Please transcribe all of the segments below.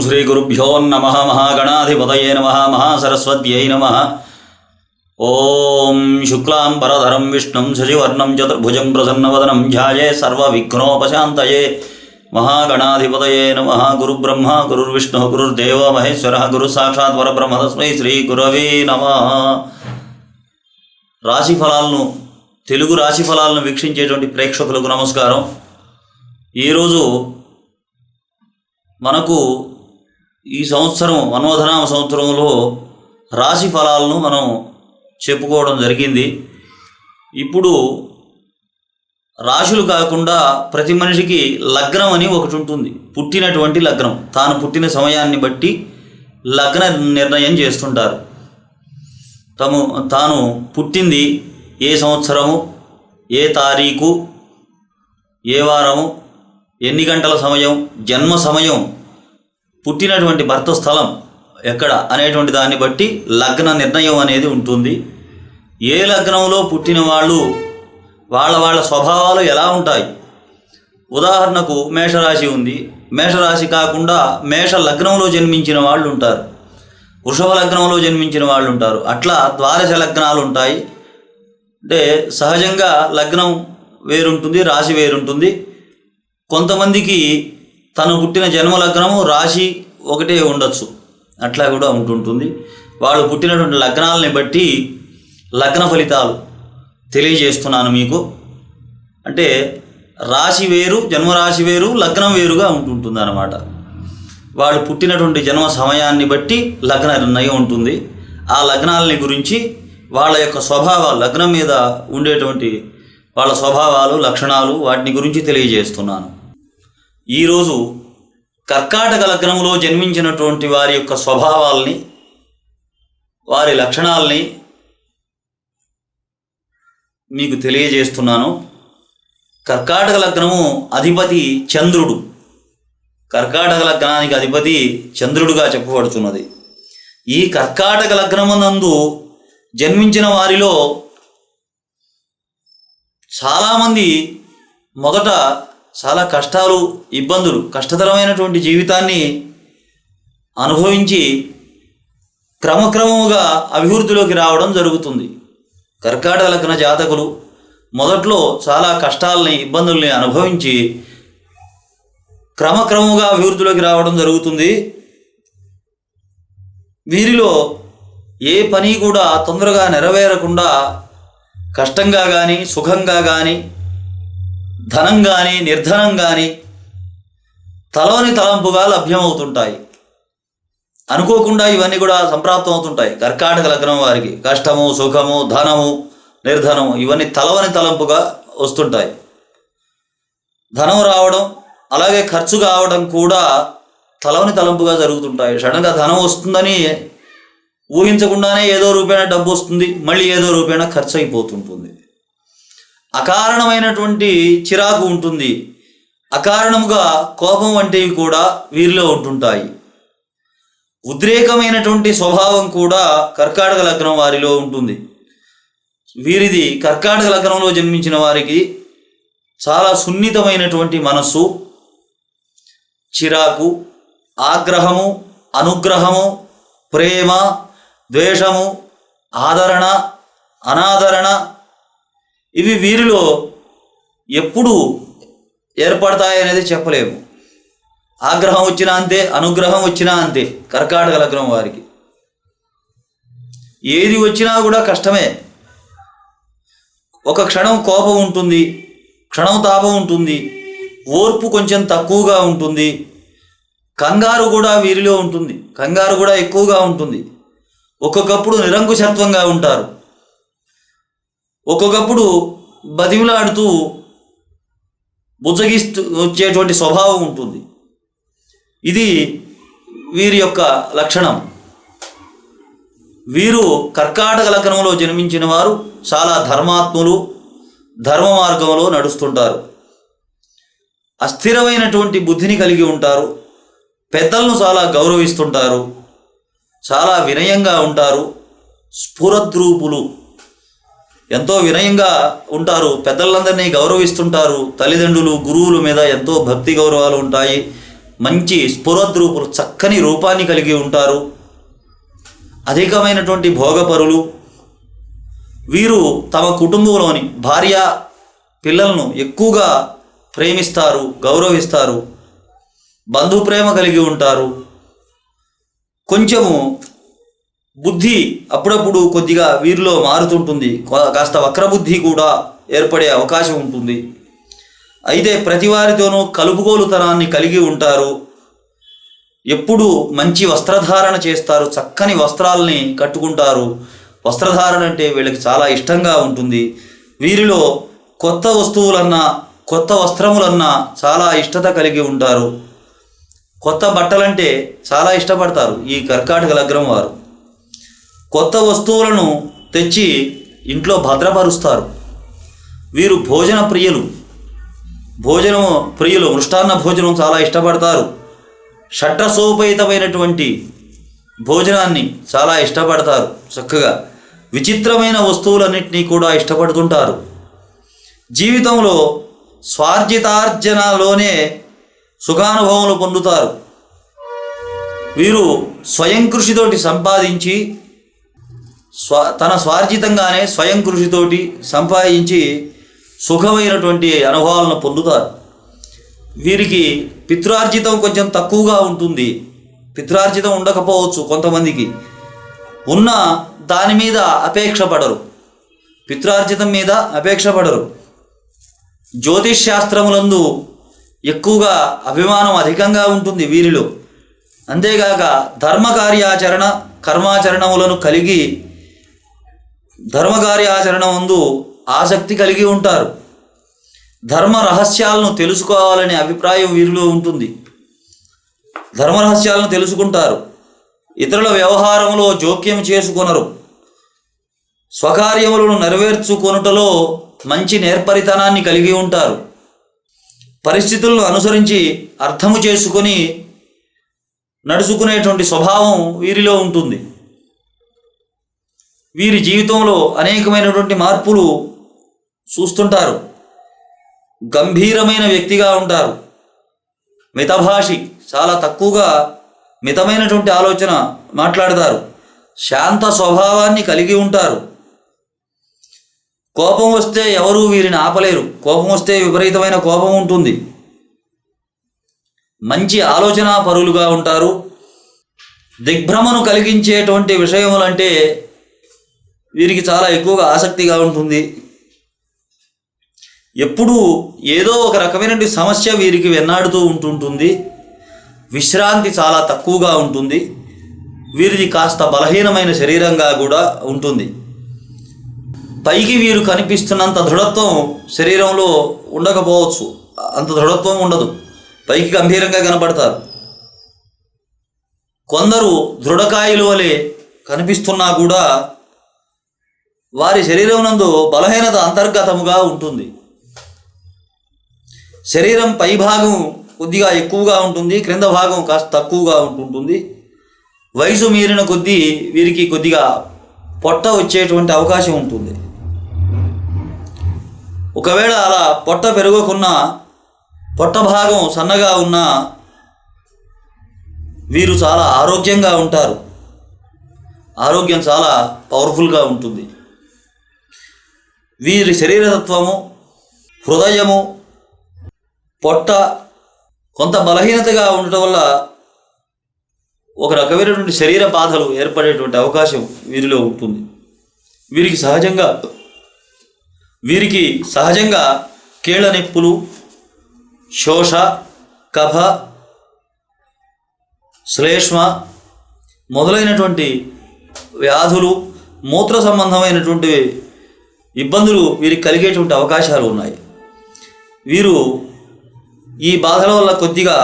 శ్రీగురుభ్యో నమ మహాగణాధిపతయే నమ మహాసరస్వత్యై నమ ఓం శుక్లాం పరధరం విష్ణుం శశివర్ణం చతుర్భుజం ప్రసన్నవదనం ధ్యాయే సర్వవిఘ్నోపశాంతయే మహాగణాధిపతయే నమ గురుబ్రహ్మ గురుర్విష్ణు గురుర్దేవ మహేశ్వర గురు సాక్షాత్ పరబ్రహ్మ తస్మై శ్రీ గురవే నమ రాశి ఫలాలను తెలుగు రాశి ఫలాలను వీక్షించేటువంటి ప్రేక్షకులకు నమస్కారం. ఈరోజు మనకు ఈ సంవత్సరం మన్వధనామ సంవత్సరంలో రాశి ఫలాలను మనం చెప్పుకోవడం జరిగింది. ఇప్పుడు రాశులు కాకుండా ప్రతి మనిషికి లగ్నం అని ఒకటి ఉంటుంది. పుట్టినటువంటి లగ్నం. తాను పుట్టిన సమయాన్ని బట్టి లగ్న నిర్ణయం చేస్తుంటారు. తము తాను పుట్టింది ఏ సంవత్సరము ఏ తారీఖు ఏ వారము ఎన్ని గంటల సమయం జన్మ సమయం పుట్టినటువంటి భర్త స్థలం ఎక్కడ అనేటువంటి దాన్ని బట్టి లగ్న నిర్ణయం అనేది ఉంటుంది. ఏ లగ్నంలో పుట్టిన వాళ్ళు వాళ్ళ వాళ్ళ స్వభావాలు ఎలా ఉంటాయి? ఉదాహరణకు మేషరాశి ఉంది. మేషరాశి కాకుండా మేష లగ్నంలో జన్మించిన వాళ్ళు ఉంటారు. వృషభ లగ్నంలో జన్మించిన వాళ్ళు ఉంటారు. అట్లా ద్వాదశ లగ్నాలు ఉంటాయి. అంటే సహజంగా లగ్నం వేరుంటుంది రాశి వేరుంటుంది. కొంతమందికి తను పుట్టిన జన్మ లగ్నము రాశి ఒకటే ఉండొచ్చు. అట్లా కూడా ఉంటుంటుంది వాళ్ళు పుట్టినటువంటి లగ్నాలని బట్టి లగ్న ఫలితాలు తెలియజేస్తున్నాను మీకు. అంటే రాశి వేరు జన్మరాశి వేరు లగ్నం వేరుగా ఉంటుంటుంది అన్నమాట వాళ్ళు పుట్టినటువంటి జన్మ సమయాన్ని బట్టి లగ్న నిర్ణయం ఉంటుంది. ఆ లగ్నాలని గురించి వాళ్ళ యొక్క స్వభావాలు లగ్నం మీద ఉండేటువంటి వాళ్ళ స్వభావాలు లక్షణాలు వాటిని గురించి తెలియజేస్తున్నాను. ఈరోజు కర్కాటక లగ్నంలో జన్మించినటువంటి వారి యొక్క స్వభావాల్ని వారి లక్షణాలని మీకు తెలియజేస్తున్నాను. కర్కాటక లగ్నము అధిపతి చంద్రుడు. కర్కాటక లగ్నానికి అధిపతి చంద్రుడుగా చెప్పబడుతున్నది. ఈ కర్కాటక లగ్నమునందు జన్మించిన వారిలో చాలామంది మొదట చాలా కష్టాలు ఇబ్బందులు కష్టతరమైనటువంటి జీవితాన్ని అనుభవించి క్రమక్రమముగా అభివృద్ధిలోకి రావడం జరుగుతుంది. కర్కాటక లగ్న జాతకులు మొదట్లో చాలా కష్టాలని ఇబ్బందుల్ని అనుభవించి క్రమక్రమంగా అభివృద్ధిలోకి రావడం జరుగుతుంది. వీరిలో ఏ పని కూడా తొందరగా నెరవేరకుండా కష్టంగా కానీ సుఖంగా కానీ ధనం కానీ నిర్ధనం కానీ తలవని తలంపుగా లభ్యమవుతుంటాయి. అనుకోకుండా ఇవన్నీ కూడా సంప్రాప్తం అవుతుంటాయి కర్కాటక లగ్నం వారికి కష్టము సుఖము ధనము నిర్ధనము ఇవన్నీ తలవని తలంపుగా వస్తుంటాయి. ధనం రావడం అలాగే ఖర్చు కావడం కూడా తలవని తలంపుగా జరుగుతుంటాయి. సడన్గా ధనం వస్తుందని ఊహించకుండానే ఏదో రూపేణ డబ్బు వస్తుంది మళ్ళీ ఏదో రూపేణ ఖర్చు అయిపోతుంటుంది. అకారణమైనటువంటి చిరాకు ఉంటుంది. అకారణముగా కోపం వంటివి కూడా వీరిలో ఉంటుంటాయి. ఉద్రేకమైనటువంటి స్వభావం కూడా కర్కాటక లగ్నం వారిలో ఉంటుంది. వీరిది కర్కాటక లగ్నంలో జన్మించిన వారికి చాలా సున్నితమైనటువంటి మనస్సు చిరాకు ఆగ్రహము అనుగ్రహము ప్రేమ ద్వేషము ఆదరణ అనాదరణ ఇవి వీరిలో ఎప్పుడు ఏర్పడతాయనేది చెప్పలేము. ఆగ్రహం వచ్చినా అంతే అనుగ్రహం వచ్చినా అంతే కర్కాటక లగ్నం వారికి. ఏది వచ్చినా కూడా కష్టమే. ఒక క్షణం కోపం ఉంటుంది క్షణం తాపం ఉంటుంది ఓర్పు కొంచెం తక్కువగా ఉంటుంది కంగారు కూడా వీరిలో ఉంటుంది కంగారు కూడా ఎక్కువగా ఉంటుంది. ఒక్కొక్కప్పుడు నిరంకుశత్వంగా ఉంటారు. ఒక్కొక్కప్పుడు బతిమిలాడుతూ బుజ్జగిస్తూ వచ్చేటువంటి స్వభావం ఉంటుంది. ఇది వీరి యొక్క లక్షణం. వీరు కర్కాటక లగ్నంలో జన్మించిన వారు చాలా ధర్మాత్ములు ధర్మ మార్గంలో నడుస్తుంటారు. అస్థిరమైనటువంటి బుద్ధిని కలిగి ఉంటారు. పెద్దలను చాలా గౌరవిస్తుంటారు. చాలా వినయంగా ఉంటారు. స్ఫురద్రూపులు. ఎంతో వినయంగా ఉంటారు. పెద్దలందరినీ గౌరవిస్తుంటారు. తల్లిదండ్రులు గురువుల మీద ఎంతో భక్తి గౌరవాలు ఉంటాయి. మంచి స్ఫురద్రూపులు చక్కని రూపాన్ని కలిగి ఉంటారు. అధికమైనటువంటి భోగపరులు. వీరు తమ కుటుంబంలోని భార్య పిల్లలను ఎక్కువగా ప్రేమిస్తారు గౌరవిస్తారు. బంధు ప్రేమ కలిగి ఉంటారు. కొంచెము బుద్ధి అప్పుడప్పుడు కొద్దిగా వీరిలో మారుతుంటుంది. కా- కాస్త వక్రబుద్ధి కూడా ఏర్పడే అవకాశం ఉంటుంది. అయితే ప్రతి వారితోనూ కలుపుగోలుతనాన్ని కలిగి ఉంటారు. ఎప్పుడు మంచి వస్త్రధారణ చేస్తారు. చక్కని వస్త్రాలని కట్టుకుంటారు. వస్త్రధారణ అంటే వీళ్ళకి చాలా ఇష్టంగా ఉంటుంది. వీరిలో కొత్త వస్తువులన్నా కొత్త వస్త్రములన్నా చాలా ఇష్టత కలిగి ఉంటారు. కొత్త బట్టలంటే చాలా ఇష్టపడతారు. ఈ కర్కాటక లగ్నం వారు. కొత్త వస్తువులను తెచ్చి ఇంట్లో భద్రపరుస్తారు. వీరు భోజన ప్రియులు. భోజనం ప్రియులు మృష్టాన్న భోజనం చాలా ఇష్టపడతారు. షట్రసోపేతమైనటువంటి భోజనాన్ని చాలా ఇష్టపడతారు చక్కగా. విచిత్రమైన వస్తువులన్నింటినీ కూడా ఇష్టపడుతుంటారు. జీవితంలో స్వార్జితార్జనలోనే సుఖానుభవములు పొందుతారు. వీరు స్వయం కృషితోటి సంపాదించి స్వ తన స్వార్జితంగానే స్వయం కృషితోటి సంపాదించి సుఖమైనటువంటి అనుభవాలను పొందుతారు. వీరికి పిత్రార్జితం కొంచెం తక్కువగా ఉంటుంది. పిత్రార్జితం ఉండకపోవచ్చు కొంతమందికి. ఉన్న దాని మీద అపేక్ష పడరు. పిత్రార్జితం మీద అపేక్ష పడరు. జ్యోతిష్ శాస్త్రములందు ఎక్కువగా అభిమానం అధికంగా ఉంటుంది వీరిలో. అంతేగాక ధర్మ కార్యాచరణ కర్మాచరణములను కలిగి ధర్మగారి ఆచరణ ముందు ఆసక్తి కలిగి ఉంటారు. ధర్మ రహస్యాలను తెలుసుకోవాలనే అభిప్రాయం వీరిలో ఉంటుంది. ధర్మ రహస్యాలను తెలుసుకుంటారు. ఇతరుల వ్యవహారంలో జోక్యం చేసుకొనరు. స్వకార్యములను నెరవేర్చుకొనుటలో మంచి నేర్పరితనాన్ని కలిగి ఉంటారు. పరిస్థితులను అనుసరించి అర్థము చేసుకొని నడుచుకునేటువంటి స్వభావం వీరిలో ఉంటుంది. వీరి జీవితంలో అనేకమైనటువంటి మార్పులు చూస్తుంటారు. గంభీరమైన వ్యక్తిగా ఉంటారు. మితభాషి చాలా తక్కువగా మితమైనటువంటి ఆలోచన మాట్లాడతారు. శాంత స్వభావాన్ని కలిగి ఉంటారు. కోపం వస్తే ఎవరూ వీరిని ఆపలేరు. కోపం వస్తే విపరీతమైన కోపం ఉంటుంది. మంచి ఆలోచన పరులుగా ఉంటారు. దిగ్భ్రమను కలిగించేటువంటి విషయములంటే వీరికి చాలా ఎక్కువగా ఆసక్తిగా ఉంటుంది. ఎప్పుడూ ఏదో ఒక రకమైనటువంటి సమస్య వీరికి వెన్నాడుతూ ఉంటుంటుంది. విశ్రాంతి చాలా తక్కువగా ఉంటుంది. వీరిది కాస్త బలహీనమైన శరీరంగా కూడా ఉంటుంది. పైకి వీరు కనిపిస్తున్నంత దృఢత్వం శరీరంలో ఉండకపోవచ్చు. అంత దృఢత్వం ఉండదు. పైకి గంభీరంగా కనపడతారు. కొందరు దృఢకాయలు వలె కనిపిస్తున్నా కూడా వారి శరీరం నందు బలహీనత అంతర్గతముగా ఉంటుంది. శరీరం పై భాగం కొద్దిగా ఎక్కువగా ఉంటుంది క్రింద భాగం కాస్త తక్కువగా ఉంటుంటుంది. వయసు మీరిన కొద్దీ వీరికి కొద్దిగా పొట్ట వచ్చేటువంటి అవకాశం ఉంటుంది. ఒకవేళ అలా పొట్ట పెరగకున్నా పొట్ట భాగం సన్నగా ఉన్నా వీరు చాలా ఆరోగ్యంగా ఉంటారు. ఆరోగ్యం చాలా పవర్ఫుల్గా ఉంటుంది. వీరి శరీరతత్వము హృదయము పొట్ట కొంత బలహీనతగా ఉండటం వల్ల ఒక రకమైనటువంటి శరీర బాధలు ఏర్పడేటువంటి అవకాశం వీరిలో ఉంటుంది. వీరికి సహజంగా వీరికి సహజంగా కీళ్ళ నొప్పులు శోష కఫ శ్లేష్మ మొదలైనటువంటి వ్యాధులు మూత్ర సంబంధమైనటువంటి ఇబ్బందులు వీరికి కలిగేటువంటి అవకాశాలు ఉన్నాయి. వీరు ఈ బాధల వల్ల కొద్దిగా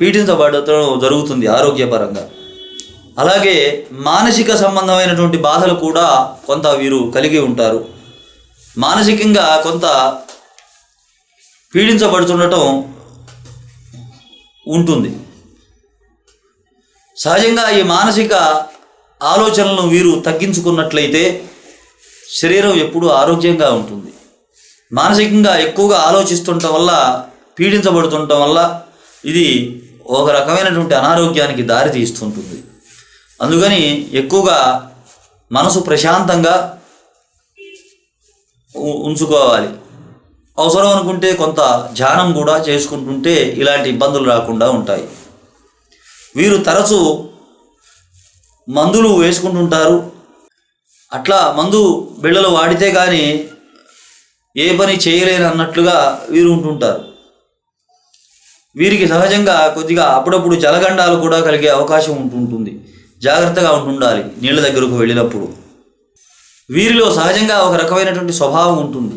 పీడించబడటం జరుగుతుంది ఆరోగ్యపరంగా. అలాగే మానసిక సంబంధమైనటువంటి బాధలు కూడా కొంత వీరు కలిగి ఉంటారు. మానసికంగా కొంత పీడించబడుతుండటం ఉంటుంది. సహజంగా ఈ మానసిక ఆలోచనలను వీరు తగ్గించుకున్నట్లయితే శరీరం ఎప్పుడూ ఆరోగ్యంగా ఉంటుంది. మానసికంగా ఎక్కువగా ఆలోచిస్తుండటం వల్ల పీడించబడుతుండటం వల్ల ఇది ఒక రకమైనటువంటి అనారోగ్యానికి దారి తీస్తుంటుంది. అందుకని ఎక్కువగా మనసు ప్రశాంతంగా ఉ- ఉంచుకోవాలి. అవసరం అనుకుంటే కొంత ధ్యానం కూడా చేసుకుంటుంటే ఇలాంటి ఇబ్బందులు రాకుండా ఉంటాయి. వీరు తరచూ మందులు వేసుకుంటుంటారు అట్లా మందు బిళ్ళలు వాడితే కానీ ఏ పని చేయలేని అన్నట్లుగా వీరు ఉంటుంటారు. వీరికి సహజంగా కొద్దిగా అప్పుడప్పుడు జలగండాలు కూడా కలిగే అవకాశం ఉంటుంటుంది. జాగ్రత్తగా ఉంటుండాలి నీళ్ళ దగ్గరకు వెళ్ళినప్పుడు. వీరిలో సహజంగా ఒక రకమైనటువంటి స్వభావం ఉంటుంది.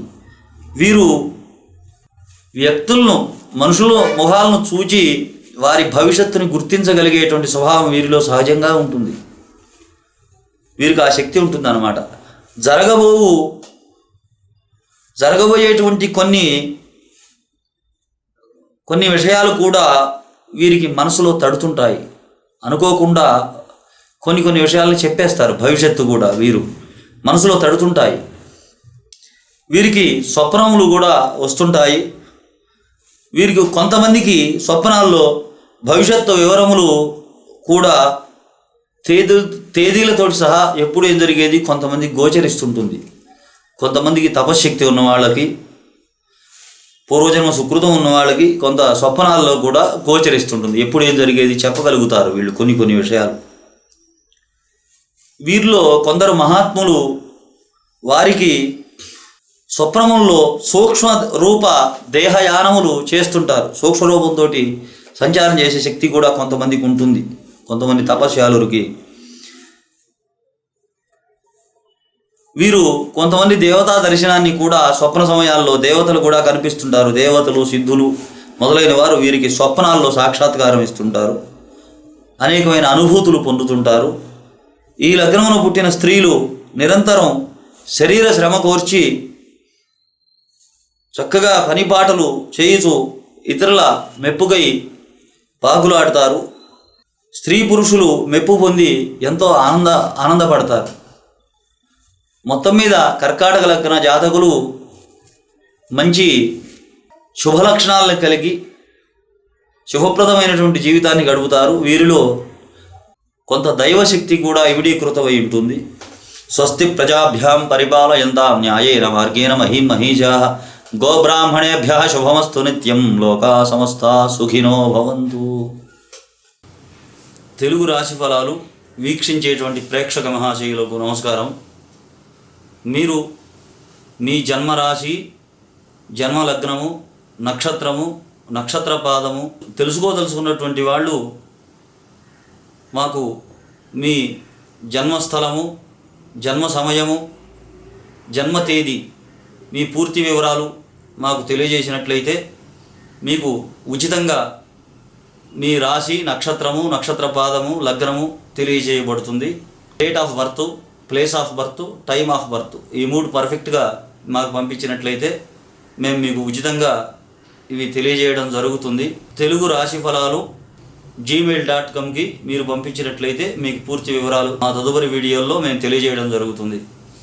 వీరు వ్యక్తులను మనుషుల మొహాలను చూచి వారి భవిష్యత్తుని గుర్తించగలిగేటువంటి స్వభావం వీరిలో సహజంగా ఉంటుంది. వీరికి ఆ శక్తి ఉంటుంది అన్నమాట జరగబోవు జరగబోయేటువంటి కొన్ని కొన్ని విషయాలు కూడా వీరికి మనసులో తడుతుంటాయి. అనుకోకుండా కొన్ని కొన్ని విషయాలను చెప్పేస్తారు భవిష్యత్తు కూడా వీరు. మనసులో తడుతుంటాయి. వీరికి స్వప్నములు కూడా వస్తుంటాయి. వీరికి కొంతమందికి స్వప్నాల్లో భవిష్యత్తు వివరములు కూడా తేదీ తేదీలతో సహా ఎప్పుడు ఏం జరిగేది? కొంతమంది గోచరిస్తుంటుంది. కొంతమందికి తపశ్శక్తి ఉన్న వాళ్ళకి పూర్వజన్మ సుకృతం ఉన్న వాళ్ళకి కొంత స్వప్నాల్లో కూడా గోచరిస్తుంటుంది. ఎప్పుడు ఏం జరిగేది? చెప్పగలుగుతారు వీళ్ళు కొన్ని కొన్ని విషయాలు. వీరిలో కొందరు మహాత్ములు వారికి స్వప్నముల్లో సూక్ష్మ రూప దేహయానములు చేస్తుంటారు. సూక్ష్మ రూపంతో సంచారం చేసే శక్తి కూడా కొంతమందికి ఉంటుంది. కొంతమంది తపస్యాలురికి వీరు కొంతమంది దేవతా దర్శనాన్ని కూడా స్వప్న సమయాల్లో దేవతలు కూడా కనిపిస్తుంటారు. దేవతలు సిద్ధులు మొదలైన వారు వీరికి స్వప్నాల్లో సాక్షాత్కారం ఇస్తుంటారు. అనేకమైన అనుభూతులు పొందుతుంటారు. ఈ లగ్నమును పుట్టిన స్త్రీలు నిరంతరం శరీర శ్రమ కోర్చి చక్కగా పనిపాటలు చేయుచు ఇతరుల మెప్పుకై పాకులాడతారు. స్త్రీ పురుషులు మెప్పు పొంది ఎంతో ఆనంద ఆనందపడతారు. మొత్తం మీద కర్కాటక లగ్న జాతకులు మంచి శుభ లక్షణాలను కలిగి శుభప్రదమైనటువంటి జీవితాన్ని గడుపుతారు. వీరిలో కొంత దైవశక్తి కూడా ఇవిడీకృతమై ఉంటుంది. స్వస్తి ప్రజాభ్యాం పరిపాలయంతా న్యాయేన మార్గేణ మహీ మహీజా. గోబ్రాహ్మణేభ్య శుభమస్తు నిత్యం లోకా సమస్త సుఖినో భవంతు. తెలుగు రాశి ఫలాలు వీక్షించేటువంటి ప్రేక్షక మహాశయులకు నమస్కారం. మీరు మీ జన్మరాశి జన్మ లగ్నము నక్షత్రము నక్షత్ర పాదము తెలుసుకోదలుచుకున్నటువంటి వాళ్ళు మాకు మీ జన్మస్థలము జన్మ సమయము జన్మ తేదీ మీ పూర్తి వివరాలు మాకు తెలియజేసినట్లయితే మీకు ఉచితంగా మీ రాశి నక్షత్రము నక్షత్ర పాదము లగ్నము తెలియజేయబడుతుంది. Date of birth place of birth time of birth ఈ మూడు పర్ఫెక్ట్గా మాకు పంపించినట్లయితే మేము మీకు ఉచితంగా ఇవి తెలియజేయడం జరుగుతుంది. తెలుగు రాశి ఫలాలు జీమెయిల్ డాట్ కామ్కి మీరు పంపించినట్లయితే మీకు పూర్తి వివరాలు మా తదుపరి వీడియోల్లో మేము తెలియజేయడం జరుగుతుంది.